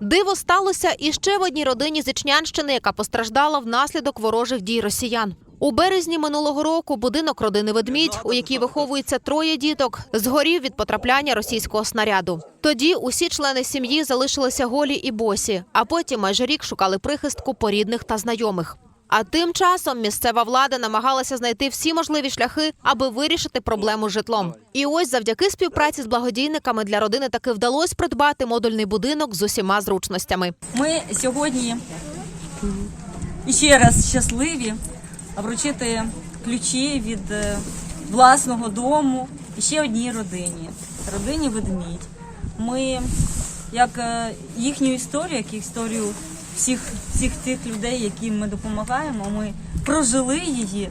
Диво сталося і ще в одній родині Зічнянщини, яка постраждала внаслідок ворожих дій росіян. У березні минулого року будинок родини ведмідь, у якій виховується троє діток, згорів від потрапляння російського снаряду. Тоді усі члени сім'ї залишилися голі і босі, а потім майже рік шукали прихистку по рідних та знайомих. А тим часом місцева влада намагалася знайти всі можливі шляхи, аби вирішити проблему з житлом. І ось завдяки співпраці з благодійниками для родини таки вдалося придбати модульний будинок з усіма зручностями. Ми сьогодні ще раз щасливі вручити ключі від е, власного дому ще одній родині родині ведмідь. Ми як е, їхню історію, як історію всіх, всіх тих людей, яким ми допомагаємо, ми прожили її,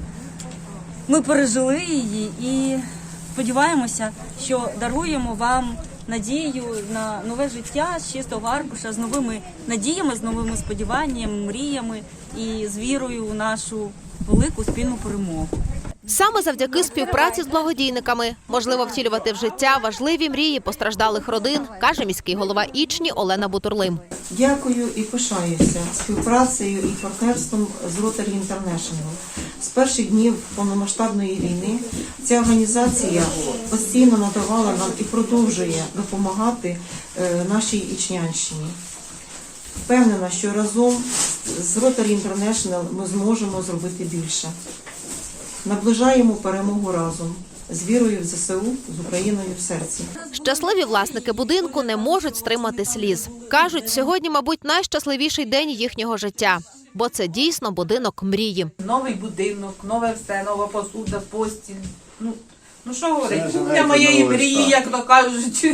ми пережили її і сподіваємося, що даруємо вам надію на нове життя з чистого аркуша, з новими надіями, з новими сподіваннями, мріями і з вірою у нашу велику спільну перемогу. Саме завдяки співпраці з благодійниками можливо втілювати в життя важливі мрії постраждалих родин, каже міський голова Ічні Олена Бутурлим. Дякую і пишаюся співпрацею і партнерством з Rotary International. З перших днів повномасштабної війни ця організація постійно надавала нам і продовжує допомагати е, нашій Ічнянщині. Впевнена, що разом з Rotary International ми зможемо зробити більше. Наближаємо перемогу разом з вірою в ЗСУ, з Україною в серці. Щасливі власники будинку не можуть стримати сліз. кажуть, сьогодні, мабуть, найщасливіший день їхнього життя, бо це дійсно будинок мрії. Новий будинок, нове все, нова посуда, постіль. Ну, ну що говорить, Це кухня моєї мрії, як то кажуть.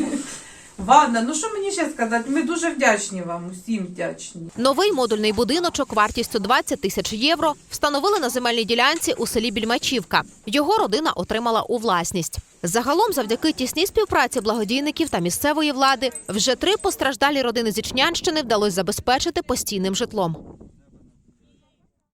Ванна, ну що мені ще сказати? Ми дуже вдячні вам, усім вдячні. Новий модульний будиночок вартістю 20 тисяч євро встановили на земельній ділянці у селі Більмачівка. Його родина отримала у власність. Загалом, завдяки тісній співпраці благодійників та місцевої влади, вже три постраждалі родини Зічнянщини Ічнянщини вдалося забезпечити постійним житлом.